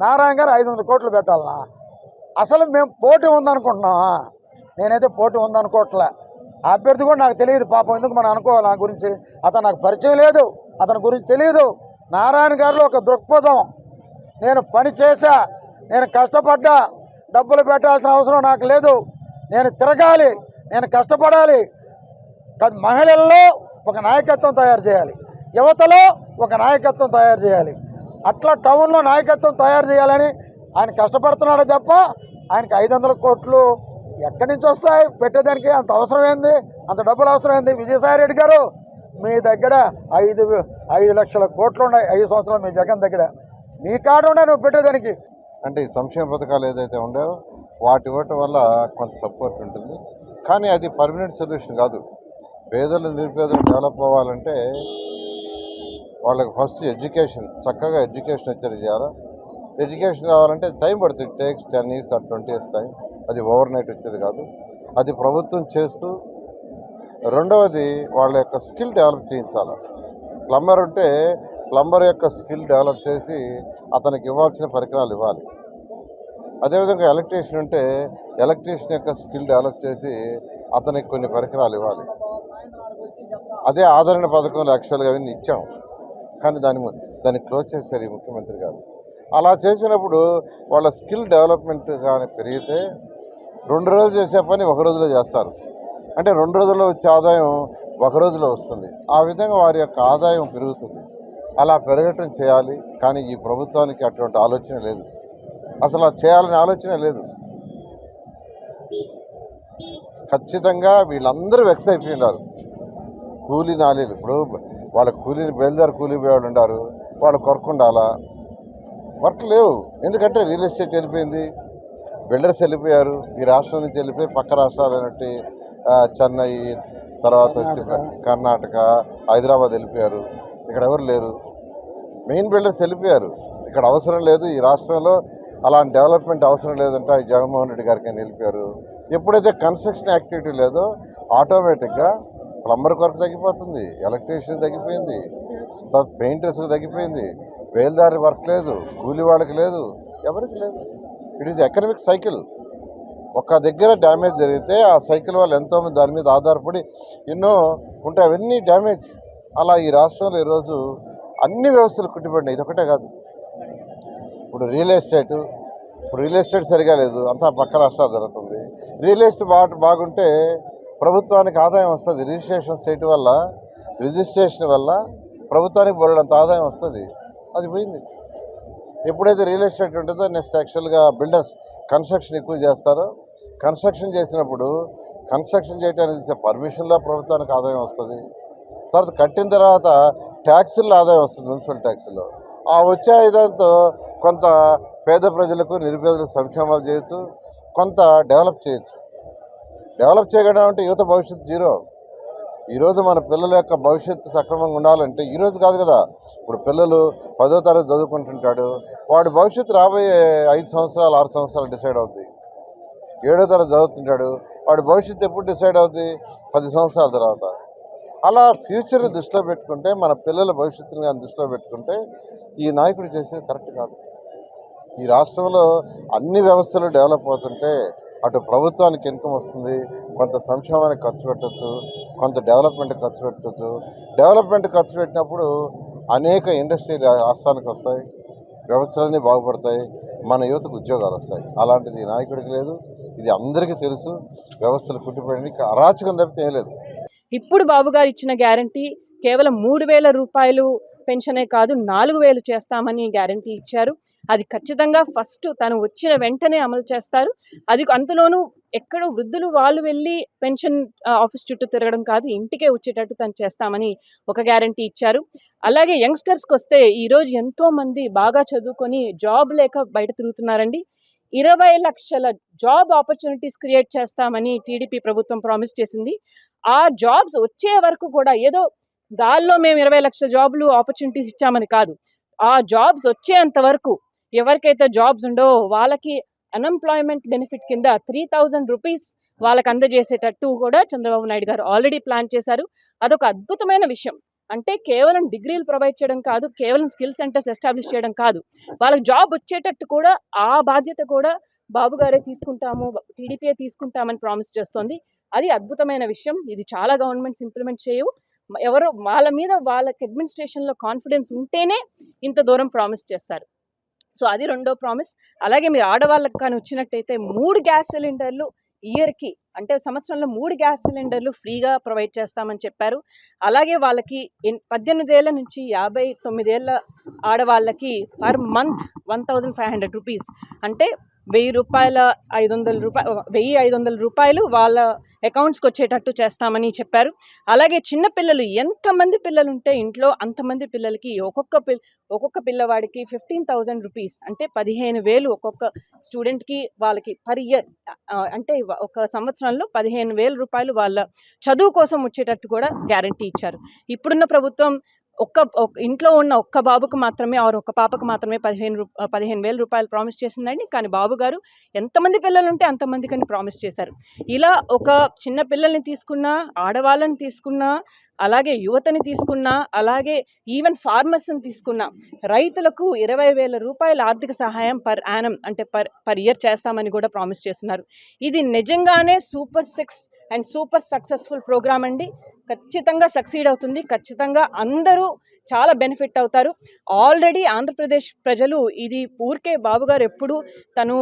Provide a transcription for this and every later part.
నారాయణ గారు ఐదు వందల కోట్లు పెట్టాలనా? అసలు మేము పోటీ ఉందనుకుంటున్నామా? నేనైతే పోటీ ఉందనుకోవట్లే. ఆ అభ్యర్థి కూడా నాకు తెలియదు పాపం. ఎందుకు మనం అనుకోవాలి నా గురించి? అతను నాకు పరిచయం లేదు. అతని గురించి తెలియదు. నారాయణ గారిలో ఒక దృక్పథం. నేను పని చేశా. నేను కష్టపడ్డా. డబ్బులు పెట్టాల్సిన అవసరం నాకు లేదు. నేను తిరగాలి. నేను కష్టపడాలి. మహిళల్లో ఒక నాయకత్వం తయారు చేయాలి. యువతలో ఒక నాయకత్వం తయారు చేయాలి. అట్లా టౌన్లో నాయకత్వం తయారు చేయాలని ఆయన కష్టపడుతున్నాడు తప్ప ఆయనకి ఐదు వందల కోట్లు ఎక్కడి నుంచి వస్తాయి? పెట్టేదానికి అంత అవసరం ఏంది? అంత డబ్బులు అవసరం ఏంది? విజయసాయి రెడ్డి గారు మీ దగ్గర ఐదు ఐదు లక్షల కోట్లు ఉన్నాయి ఐదు సంవత్సరాలు మీ జగన్ దగ్గర. నీ కాడ ఉన్నాయి నువ్వు పెట్టేదానికి. అంటే ఈ సంక్షేమ పథకాలు ఏదైతే ఉండేవో వాటి ఇవ్వటం వల్ల కొంత సపోర్ట్ ఉంటుంది. కానీ అది పర్మనెంట్ సొల్యూషన్ కాదు. పేదలు నిరుపేదలు డెవలప్ అవ్వాలంటే వాళ్ళకి ఫస్ట్ ఎడ్యుకేషన్ చక్కగా ఎడ్యుకేషన్ వచ్చేది చేయాలి? ఎడ్యుకేషన్ రావాలంటే టైం పడుతుంది. Takes ten years or twenty years time. అది ఓవర్ నైట్ వచ్చేది కాదు. అది ప్రభుత్వం చేస్తూ రెండవది వాళ్ళ యొక్క స్కిల్ డెవలప్ చేయించాలి. ప్లంబర్ ఉంటే ప్లంబర్ యొక్క స్కిల్ డెవలప్ చేసి అతనికి ఇవ్వాల్సిన పరికరాలు ఇవ్వాలి. అదేవిధంగా ఎలక్ట్రీషియన్ ఉంటే ఎలక్ట్రీషియన్ యొక్క స్కిల్ డెవలప్ చేసి అతనికి కొన్ని పరికరాలు ఇవ్వాలి. అదే ఆదరణ పథకంలో యాక్చువల్గా అవన్నీ ఇచ్చాం. కానీ దాని దాన్ని క్లోజ్ చేశారు ఈ ముఖ్యమంత్రి గారు. అలా చేసినప్పుడు వాళ్ళ స్కిల్ డెవలప్మెంట్ కానీ పెరిగితే రెండు రోజులు చేసే పని ఒక రోజులో చేస్తారు. అంటే రెండు రోజుల్లో వచ్చే ఆదాయం ఒక రోజులో వస్తుంది. ఆ విధంగా వారి యొక్క ఆదాయం పెరుగుతుంది. అలా పెరగటం చేయాలి కానీ ఈ ప్రభుత్వానికి అటువంటి ఆలోచన లేదు. అసలు చేయాలనే ఆలోచన లేదు. ఖచ్చితంగా వీళ్ళందరూ వెక్స్ అయిపోయినారు. కూలీ నాలేదు ఇప్పుడు వాళ్ళ కూలీని బయలుదేరి కూలీ పోయేవాళ్ళు ఉన్నారు వాళ్ళు కొరకుండాలా? వర్క్ లేవు. ఎందుకంటే రియల్ ఎస్టేట్ వెళ్ళిపోయింది. బిల్డర్స్ వెళ్ళిపోయారు. ఈ రాష్ట్రం నుంచి వెళ్ళిపోయి పక్క రాష్ట్రాలు అయినట్టు ఆ, చెన్నై తర్వాత వచ్చి కర్ణాటక. హైదరాబాద్ వెళ్ళిపోయారు. ఇక్కడ ఎవరు లేరు. మెయిన్ బిల్డర్స్ వెళ్ళిపోయారు. ఇక్కడ అవసరం లేదు. ఈ రాష్ట్రంలో అలాంటి డెవలప్మెంట్ అవసరం లేదంటే. జగన్మోహన్ రెడ్డి గారికి వెళ్ళిపోయారు. ఎప్పుడైతే కన్స్ట్రక్షన్ యాక్టివిటీ లేదో ఆటోమేటిక్గా ప్లంబర్ కొరకు తగ్గిపోతుంది ఎలక్ట్రీషియన్ తగ్గిపోయింది తర్వాత పెయింటర్స్ తగ్గిపోయింది వేల్దారి వర్క్ లేదు కూలి వాళ్ళకి లేదు ఎవరికి లేదు. ఇట్ ఈస్ ఎకనమిక్ సైకిల్ ఒక దగ్గర డ్యామేజ్ జరిగితే ఆ సైకిల్ వల్ల ఎంతోమంది దాని మీద ఆధారపడి ఎన్నో ఉంటాయి అవన్నీ డ్యామేజ్. అలా ఈ రాష్ట్రంలో ఈరోజు అన్ని వ్యవస్థలు కుట్టిపడినాయి. ఇది ఒకటే కాదు. ఇప్పుడు రియల్ ఎస్టేట్ ఇప్పుడు రియల్ ఎస్టేట్ సరిగా లేదు అంతా పక్క రాష్ట్రాలు జరుగుతుంది. రియల్ ఎస్టేట్ బాగుంటే ప్రభుత్వానికి ఆదాయం వస్తుంది. రిజిస్ట్రేషన్ స్టేట్ వల్ల రిజిస్ట్రేషన్ వల్ల ప్రభుత్వానికి బోలెడంత ఆదాయం వస్తుంది. అది పోయింది. ఎప్పుడైతే రియల్ ఎస్టేట్ ఉంటుందో నెక్స్ట్ యాక్చువల్గా బిల్డర్స్ కన్స్ట్రక్షన్ ఎక్కువ చేస్తారో. కన్స్ట్రక్షన్ చేసినప్పుడు కన్స్ట్రక్షన్ చేయడానికి పర్మిషన్లో ప్రభుత్వానికి ఆదాయం వస్తుంది. తర్వాత కట్టిన తర్వాత ట్యాక్సుల్లో ఆదాయం వస్తుంది మున్సిపల్ ట్యాక్సుల్లో ఆ వచ్చే ఆదాయంతో కొంత పేద ప్రజలకు నిరుపేదలకు సంక్షేమాలు చేయొచ్చు కొంత డెవలప్ చేయొచ్చు. డెవలప్ చేయడం అంటే యువత భవిష్యత్తు జీరో. ఈరోజు మన పిల్లల యొక్క భవిష్యత్తు సక్రమంగా ఉండాలంటే ఈరోజు కాదు కదా. ఇప్పుడు పిల్లలు పదో తరగతి చదువుకుంటుంటాడు. వాడు భవిష్యత్తు రాబోయే ఐదు సంవత్సరాలు ఆరు సంవత్సరాలు డిసైడ్ అవుద్ది. ఏడో తరగతి చదువుతుంటాడు. వాడి భవిష్యత్తు ఎప్పుడు డిసైడ్ అవుద్ది? పది సంవత్సరాల తర్వాత. అలా ఫ్యూచర్ని దృష్టిలో పెట్టుకుంటే మన పిల్లల భవిష్యత్తుని కానీ దృష్టిలో పెట్టుకుంటే ఈ నాయకుడు చేసేది కరెక్ట్ కాదు. ఈ రాష్ట్రంలో అన్ని వ్యవస్థలు డెవలప్ అవుతుంటే అటు ప్రభుత్వానికి ఇన్కమ్ వస్తుంది కొంత సంక్షేమానికి ఖర్చు పెట్టచ్చు కొంత డెవలప్మెంట్ ఖర్చు పెట్టచ్చు. డెవలప్మెంట్ ఖర్చు పెట్టినప్పుడు అనేక ఇండస్ట్రీ రాష్ట్రానికి వస్తాయి వ్యవస్థలన్నీ బాగుపడతాయి మన యువతకు ఉద్యోగాలు వస్తాయి. అలాంటిది నాయకుడికి లేదు ఇది అందరికీ తెలుసు వ్యవస్థలు కుట్టిపోయినాయి అరాచకం తప్పితే ఏం లేదు. ఇప్పుడు బాబు గారు ఇచ్చిన గ్యారంటీ కేవలం మూడు వేల రూపాయలు పెన్షనే కాదు నాలుగు వేలు చేస్తామని గ్యారంటీ ఇచ్చారు. అది ఖచ్చితంగా ఫస్ట్ తను వచ్చిన వెంటనే అమలు చేస్తారు. అది అందులోనూ ఎక్కడో వృద్ధులు వాళ్ళు వెళ్ళి పెన్షన్ ఆఫీస్ చుట్టూ తిరగడం కాదు ఇంటికే వచ్చేటట్టు తను చేస్తామని ఒక గ్యారంటీ ఇచ్చారు. అలాగే యంగ్స్టర్స్కి వస్తే ఈరోజు ఎంతోమంది బాగా చదువుకొని జాబ్ లేక బయట తిరుగుతున్నారండి. ఇరవై లక్షల జాబ్ ఆపర్చునిటీస్ క్రియేట్ చేస్తామని టీడీపీ ప్రభుత్వం ప్రామిస్ చేసింది. ఆ జాబ్స్ వచ్చే వరకు కూడా ఏదో దానిలో మేము ఇరవై లక్షల జాబ్లు ఆపర్చునిటీస్ ఇచ్చామని కాదు. ఆ జాబ్స్ వచ్చేంత వరకు ఎవరికైతే జాబ్స్ ఉండో వాళ్ళకి అన్ఎంప్లాయ్మెంట్ బెనిఫిట్ కింద త్రీ థౌజండ్ రూపీస్ వాళ్ళకి అందజేసేటట్టు కూడా చంద్రబాబు నాయుడు గారు ఆల్రెడీ ప్లాన్ చేశారు. అదొక అద్భుతమైన విషయం. అంటే కేవలం డిగ్రీలు ప్రొవైడ్ చేయడం కాదు కేవలం స్కిల్ సెంటర్స్ ఎస్టాబ్లిష్ చేయడం కాదు. వాళ్ళకి జాబ్ వచ్చేటట్టు కూడా ఆ బాధ్యత కూడా బాబు గారే తీసుకుంటాము టీడీపీఏ తీసుకుంటామని ప్రామిస్ చేస్తోంది. అది అద్భుతమైన విషయం. ఇది చాలా గవర్నమెంట్స్ ఇంప్లిమెంట్ చేయవు. ఎవరు వాళ్ళ మీద వాళ్ళకి అడ్మినిస్ట్రేషన్లో కాన్ఫిడెన్స్ ఉంటేనే ఇంత దూరం ప్రామిస్ చేస్తారు. సో అది రెండో ప్రామిస్. అలాగే మీరు ఆడవాళ్ళకి కానీ వచ్చినట్టయితే మూడు గ్యాస్ సిలిండర్లు ఇయర్కి అంటే సంవత్సరంలో మూడు గ్యాస్ సిలిండర్లు ఫ్రీగా ప్రొవైడ్ చేస్తామని చెప్పారు. అలాగే వాళ్ళకి ఎన్- పద్దెనిమిదేళ్ళ నుంచి యాభై తొమ్మిదేళ్ళ ఆడవాళ్ళకి per month one thousand five hundred rupees. అంటే వెయ్యి రూపాయల ఐదు వందల రూపాయలు వెయ్యి ఐదు వందల రూపాయలు వాళ్ళ అకౌంట్స్కి వచ్చేటట్టు చేస్తామని చెప్పారు. అలాగే చిన్నపిల్లలు ఎంతమంది పిల్లలు ఉంటే ఇంట్లో అంతమంది పిల్లలకి ఒక్కొక్క పిల్ ఒక్కొక్క పిల్లవాడికి ఫిఫ్టీన్ థౌజండ్ రూపీస్ అంటే పదిహేను వేలు ఒక్కొక్క స్టూడెంట్కి వాళ్ళకి పర్ ఇయర్ అంటే ఒక సంవత్సరంలో పదిహేను వేల రూపాయలు వాళ్ళ చదువు కోసం వచ్చేటట్టు కూడా గ్యారంటీ ఇచ్చారు. ఇప్పుడున్న ప్రభుత్వం ఒక్క ఇంట్లో ఉన్న ఒక్క బాబుకు మాత్రమే ఆరు ఒక్క పాపకు మాత్రమే పదిహేను రూ పదిహేను వేల రూపాయలు ప్రామిస్ చేసిందండి. కానీ బాబు గారు ఎంతమంది పిల్లలు ఉంటే అంతమందికని ప్రామిస్ చేశారు. ఇలా ఒక చిన్న పిల్లల్ని తీసుకున్నా ఆడవాళ్ళని తీసుకున్నా అలాగే యువతని తీసుకున్నా అలాగే ఈవెన్ ఫార్మర్స్ని తీసుకున్నా రైతులకు ఇరవై వేల రూపాయల ఆర్థిక సహాయం పర్ యానం అంటే పర్ పర్ ఇయర్ చేస్తామని కూడా ప్రామిస్ చేస్తున్నారు. ఇది నిజంగానే super six and super successful program అండి. ఖచ్చితంగా సక్సీడ్ అవుతుంది. ఖచ్చితంగా అందరూ చాలా బెనిఫిట్ అవుతారు. ఆల్రెడీ ఆంధ్రప్రదేశ్ ప్రజలు ఇది ఊరికే బాబు గారు ఎప్పుడు తను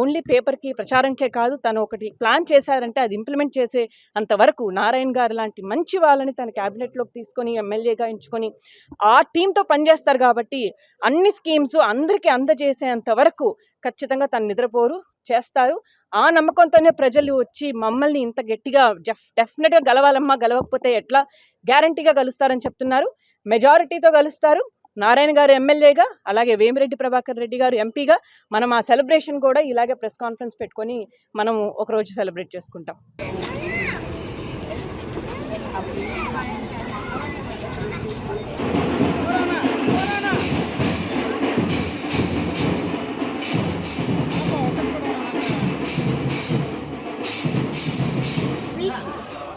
ఓన్లీ పేపర్కి ప్రచారంకే కాదు తను ఒకటి ప్లాన్ చేశారంటే అది ఇంప్లిమెంట్ చేసే అంతవరకు నారాయణ గారు లాంటి మంచి వాళ్ళని తన క్యాబినెట్లోకి తీసుకొని ఎమ్మెల్యేగా ఎంచుకొని ఆ టీంతో పనిచేస్తారు కాబట్టి అన్ని స్కీమ్స్ అందరికీ అందజేసేంత వరకు ఖచ్చితంగా తను నిద్రపోరు చేస్తారు. ఆ నమ్మకంతోనే ప్రజలు వచ్చి మమ్మల్ని ఇంత గట్టిగా డెఫినెట్గా గెలవాలమ్మా గెలవకపోతే ఎట్లా? గ్యారంటీగా గెలుస్తారని చెప్తున్నారు. మెజారిటీతో గెలుస్తారు. నారాయణ గారు ఎమ్మెల్యేగా అలాగే వేమిరెడ్డి ప్రభాకర్ రెడ్డి గారు ఎంపీగా మనం ఆ సెలబ్రేషన్ కూడా ఇలాగే ప్రెస్ కాన్ఫరెన్స్ పెట్టుకొని మనం ఒకరోజు సెలబ్రేట్ చేసుకుంటాం.